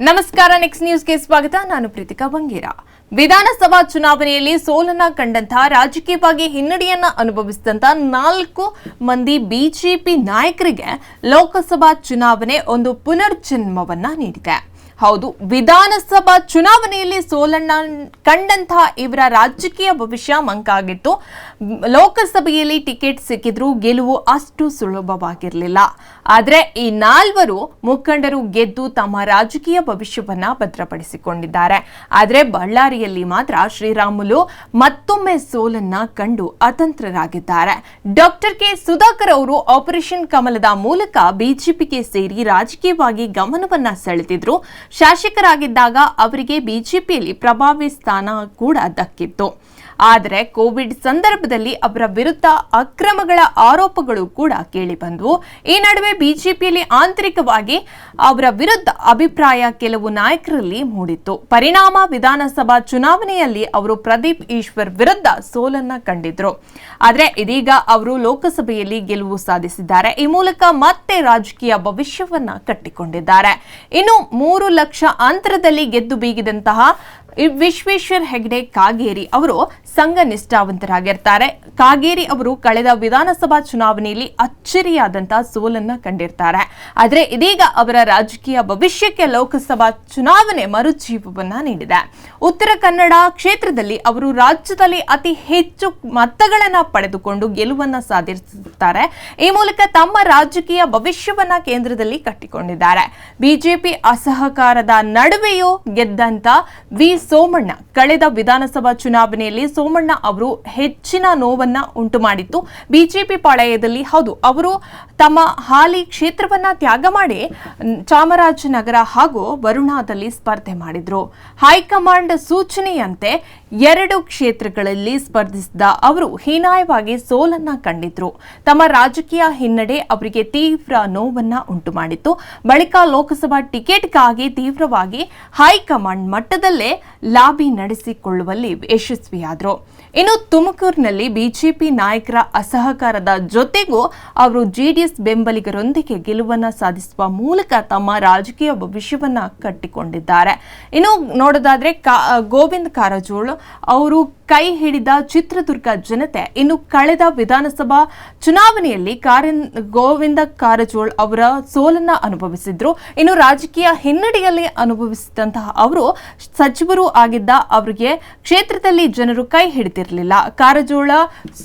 ನಮಸ್ಕಾರ ನೆಕ್ಸ್ಟ್ ನ್ಯೂಸ್ಗೆ ಸ್ವಾಗತ. ನಾನು ಪ್ರೀತಿಕಾ ಬಂಗೇರ. ವಿಧಾನಸಭಾ ಚುನಾವಣೆಯಲ್ಲಿ ಸೋಲನ್ನ ಕಂಡಂತಹ ರಾಜಕೀಯವಾಗಿ ಹಿನ್ನಡೆಯನ್ನ ಅನುಭವಿಸಿದಂತ ನಾಲ್ಕು ಮಂದಿ ಬಿಜೆಪಿ ನಾಯಕರಿಗೆ ಲೋಕಸಭಾ ಚುನಾವಣೆ ಒಂದು ಪುನರ್ಜನ್ಮವನ್ನ ನೀಡಿದೆ. ಹೌದು, ವಿಧಾನಸಭಾ ಚುನಾವಣೆಯಲ್ಲಿ ಸೋಲನ್ನ ಕಂಡಂತಹ ಇವರ ರಾಜಕೀಯ ಭವಿಷ್ಯ ಮಂಕಾಗಿತ್ತು. ಲೋಕಸಭೆಯಲ್ಲಿ ಟಿಕೆಟ್ ಸಿಕ್ಕಿದ್ರು ಗೆಲುವು ಅಷ್ಟು ಸುಲಭವಾಗಿರಲಿಲ್ಲ. ಆದರೆ ಈ ನಾಲ್ವರು ಮುಖಂಡರು ಗೆದ್ದು ತಮ್ಮ ರಾಜಕೀಯ ಭವಿಷ್ಯವನ್ನ ಭದ್ರಪಡಿಸಿಕೊಂಡಿದ್ದಾರೆ. ಆದರೆ ಬಳ್ಳಾರಿಯಲ್ಲಿ ಮಾತ್ರ ಶ್ರೀರಾಮುಲು ಮತ್ತೊಮ್ಮೆ ಸೋಲನ್ನ ಕಂಡು ಅತಂತ್ರರಾಗಿದ್ದಾರೆ. ಡಾಕ್ಟರ್ ಕೆ ಸುಧಾಕರ್ ಅವರು ಆಪರೇಷನ್ ಕಮಲದ ಮೂಲಕ ಬಿಜೆಪಿಗೆ ಸೇರಿ ರಾಜಕೀಯವಾಗಿ ಗಮನವನ್ನ ಸೆಳೆದಿದ್ರು. ಶಾಸಕರಾಗಿದ್ದಾಗ ಅವರಿಗೆ ಬಿಜೆಪಿಯಲ್ಲಿ ಪ್ರಭಾವಿ ಸ್ಥಾನ ಕೂಡ ದಕ್ಕಿತ್ತು. ಆದರೆ ಕೋವಿಡ್ ಸಂದರ್ಭದಲ್ಲಿ ಅವರ ವಿರುದ್ಧ ಅಕ್ರಮಗಳ ಆರೋಪಗಳು ಕೂಡ ಕೇಳಿಬಂದವು ಈ ನಡುವೆ ಬಿಜೆಪಿಯಲ್ಲಿ ಆಂತರಿಕವಾಗಿ ಅವರ ವಿರುದ್ಧ ಅಭಿಪ್ರಾಯ ಕೆಲವು ನಾಯಕರಲ್ಲಿ ಮೂಡಿತ್ತು. ಪರಿಣಾಮ ವಿಧಾನಸಭಾ ಚುನಾವಣೆಯಲ್ಲಿ ಅವರು ಪ್ರದೀಪ್ ಈಶ್ವರ್ ವಿರುದ್ಧ ಸೋಲನ್ನ ಕಂಡಿದ್ರು. ಆದರೆ ಇದೀಗ ಅವರು ಲೋಕಸಭೆಯಲ್ಲಿ ಗೆಲುವು ಸಾಧಿಸಿದ್ದಾರೆ. ಈ ಮೂಲಕ ಮತ್ತೆ ರಾಜಕೀಯ ಭವಿಷ್ಯವನ್ನ ಕಟ್ಟಿಕೊಂಡಿದ್ದಾರೆ. ಇನ್ನು ಮೂರು ಲಕ್ಷ ಅಂತರದಲ್ಲಿ ಗೆದ್ದು ಬೀಗಿದಂತಹ ವಿಶ್ವೇಶ್ವರ್ ಹೆಗ್ಡೆ ಕಾಗೇರಿ ಅವರು ಸಂಘ ನಿಷ್ಠಾವಂತರಾಗಿರ್ತಾರೆ ಕಾಗೇರಿ ಅವರು ಕಳೆದ ವಿಧಾನಸಭಾ ಚುನಾವಣೆಯಲ್ಲಿ ಅಚ್ಚರಿಯಾದಂತಹ ಸೋಲನ್ನ ಕಂಡಿರ್ತಾರೆ. ಆದರೆ ಇದೀಗ ಅವರ ರಾಜಕೀಯ ಭವಿಷ್ಯಕ್ಕೆ ಲೋಕಸಭಾ ಚುನಾವಣೆ ಮರುಜೀವವನ್ನ ನೀಡಿದೆ. ಉತ್ತರ ಕನ್ನಡ ಕ್ಷೇತ್ರದಲ್ಲಿ ಅವರು ರಾಜ್ಯದಲ್ಲಿ ಅತಿ ಹೆಚ್ಚು ಮತಗಳನ್ನ ಪಡೆದುಕೊಂಡು ಗೆಲುವನ್ನ ಸಾಧಿಸುತ್ತಾರೆ. ಈ ಮೂಲಕ ತಮ್ಮ ರಾಜಕೀಯ ಭವಿಷ್ಯವನ್ನ ಕೇಂದ್ರದಲ್ಲಿ ಕಟ್ಟಿಕೊಂಡಿದ್ದಾರೆ. ಬಿಜೆಪಿ ಅಸಹಕಾರದ ನಡುವೆಯೂ ಗೆದ್ದಂತ ವಿ ಸೋಮಣ್ಣ ಕಳೆದ ವಿಧಾನಸಭಾ ಚುನಾವಣೆಯಲ್ಲಿ ಸೋಮಣ್ಣ ಅವರು ಹೆಚ್ಚಿನ ನೋವನ್ನ ಉಂಟು ಮಾಡಿತ್ತು ಬಿಜೆಪಿ ಪಾಳಯದಲ್ಲಿ ಹೌದು, ಅವರು ತಮ್ಮ ಹಾಲಿ ಕ್ಷೇತ್ರವನ್ನ ತ್ಯಾಗ ಮಾಡಿ ಚಾಮರಾಜನಗರ ಹಾಗೂ ವರುಣಾದಲ್ಲಿ ಸ್ಪರ್ಧೆ ಮಾಡಿದ್ರು. ಹೈಕಮಾಂಡ್ ಸೂಚನೆಯಂತೆ ಎರಡು ಕ್ಷೇತ್ರಗಳಲ್ಲಿ ಸ್ಪರ್ಧಿಸಿದ ಅವರು ಹೀನಾಯವಾಗಿ ಸೋಲನ್ನ ಕಂಡಿದ್ರು. ತಮ್ಮ ರಾಜಕೀಯ ಹಿನ್ನಡೆ ಅವರಿಗೆ ತೀವ್ರ ನೋವನ್ನ ಉಂಟು ಮಾಡಿತ್ತು ಬಳಿಕ ಲೋಕಸಭಾ ಟಿಕೆಟ್ಗಾಗಿ ತೀವ್ರವಾಗಿ ಹೈಕಮಾಂಡ್ ಮಟ್ಟದಲ್ಲೇ ಲಾಬಿ ನಡೆಸಿಕೊಳ್ಳುವಲ್ಲಿ ಯಶಸ್ವಿಯಾದರು. ಇನ್ನು ತುಮಕೂರಿನಲ್ಲಿ ಬಿಜೆಪಿ ನಾಯಕರ ಅಸಹಕಾರದ ಜೊತೆಗೂ ಅವರು ಜೆಡಿಎಸ್ ಬೆಂಬಲಿಗರೊಂದಿಗೆ ಗೆಲುವನ್ನ ಸಾಧಿಸುವ ಮೂಲಕ ತಮ್ಮ ರಾಜಕೀಯ ಭವಿಷ್ಯವನ್ನ ಕಟ್ಟಿಕೊಂಡಿದ್ದಾರೆ. ಇನ್ನು ನೋಡೋದಾದ್ರೆ ಕಾ, ಗೋವಿಂದ ಕಾರಜೋಳ ಅವರು ಕೈ ಹಿಡಿದ ಚಿತ್ರದುರ್ಗ ಜನತೆ ಇನ್ನು ಕಳೆದ ವಿಧಾನಸಭಾ ಚುನಾವಣೆಯಲ್ಲಿ ಗೋವಿಂದ ಕಾರಜೋಳ್ ಅವರ ಸೋಲನ್ನ ಅನುಭವಿಸಿದ್ರು. ಇನ್ನು ರಾಜಕೀಯ ಹಿನ್ನಡೆಯಲ್ಲಿ ಅನುಭವಿಸಿದಂತಹ ಅವರು ಸಚಿವರು ಆಗಿದ್ದ ಅವರಿಗೆ ಕ್ಷೇತ್ರದಲ್ಲಿ ಜನರು ಕೈ ಹಿಡಿದಿರಲಿಲ್ಲ. ಕಾರಜೋಳ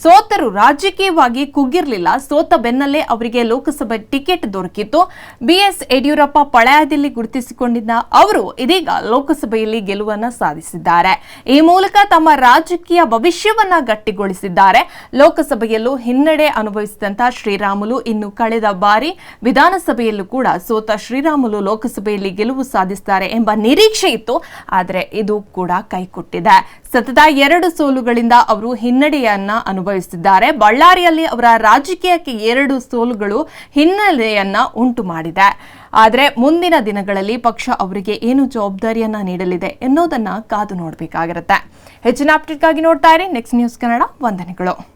ಸೋತರು ರಾಜಕೀಯವಾಗಿ ಕುಗ್ಗಿರಲಿಲ್ಲ. ಸೋತ ಬೆನ್ನಲ್ಲೇ ಅವರಿಗೆ ಲೋಕಸಭೆ ಟಿಕೆಟ್ ದೊರಕಿತ್ತು. ಬಿಎಸ್ ಯಡಿಯೂರಪ್ಪ ಪಳಯದಲ್ಲಿ ಗುರುತಿಸಿಕೊಂಡಿದ್ದ ಅವರು ಇದೀಗ ಲೋಕಸಭೆಯಲ್ಲಿ ಗೆಲುವನ್ನ ಸಾಧಿಸಿದ್ದಾರೆ. ಈ ತಮ್ಮ ರಾಜಕೀಯ ಭವಿಷ್ಯವನ್ನ ಗಟ್ಟಿಗೊಳಿಸಿದ್ದಾರೆ. ಲೋಕಸಭೆಯಲ್ಲೂ ಹಿನ್ನಡೆ ಅನುಭವಿಸಿದಂತಹ ಶ್ರೀರಾಮುಲು ಇನ್ನು ಕಳೆದ ಬಾರಿ ವಿಧಾನಸಭೆಯಲ್ಲೂ ಕೂಡ ಸೋತ ಶ್ರೀರಾಮುಲು ಲೋಕಸಭೆಯಲ್ಲಿ ಗೆಲುವು ಸಾಧಿಸುತ್ತಾರೆ ಎಂಬ ನಿರೀಕ್ಷೆ ಇತ್ತು. ಆದರೆ ಇದು ಕೂಡ ಕೈಕೊಟ್ಟಿದೆ. ಸತತ ಎರಡು ಸೋಲುಗಳಿಂದ ಅವರು ಹಿನ್ನಡೆಯನ್ನ ಅನುಭವಿಸಿದ್ದಾರೆ. ಬಳ್ಳಾರಿಯಲ್ಲಿ ಅವರ ರಾಜಕೀಯಕ್ಕೆ ಎರಡು ಸೋಲುಗಳು ಹಿನ್ನೆಲೆಯನ್ನ ಉಂಟು ಮಾಡಿದೆ. ಆದರೆ ಮುಂದಿನ ದಿನಗಳಲ್ಲಿ ಪಕ್ಷ ಅವರಿಗೆ ಏನು ಜವಾಬ್ದಾರಿಯನ್ನ ನೀಡಲಿದೆ ಎನ್ನುವುದನ್ನು ಕಾದು ನೋಡಬೇಕಾಗಿರುತ್ತೆ. ಹೆಚ್ಚಿನ ಅಪ್ಡೇಟ್ಗಾಗಿ ನೋಡ್ತಾ ಇರಿ. ನೆಕ್ಸ್ಟ್ ನ್ಯೂಸ್ ಕನ್ನಡ ವಂದನೆಗಳು.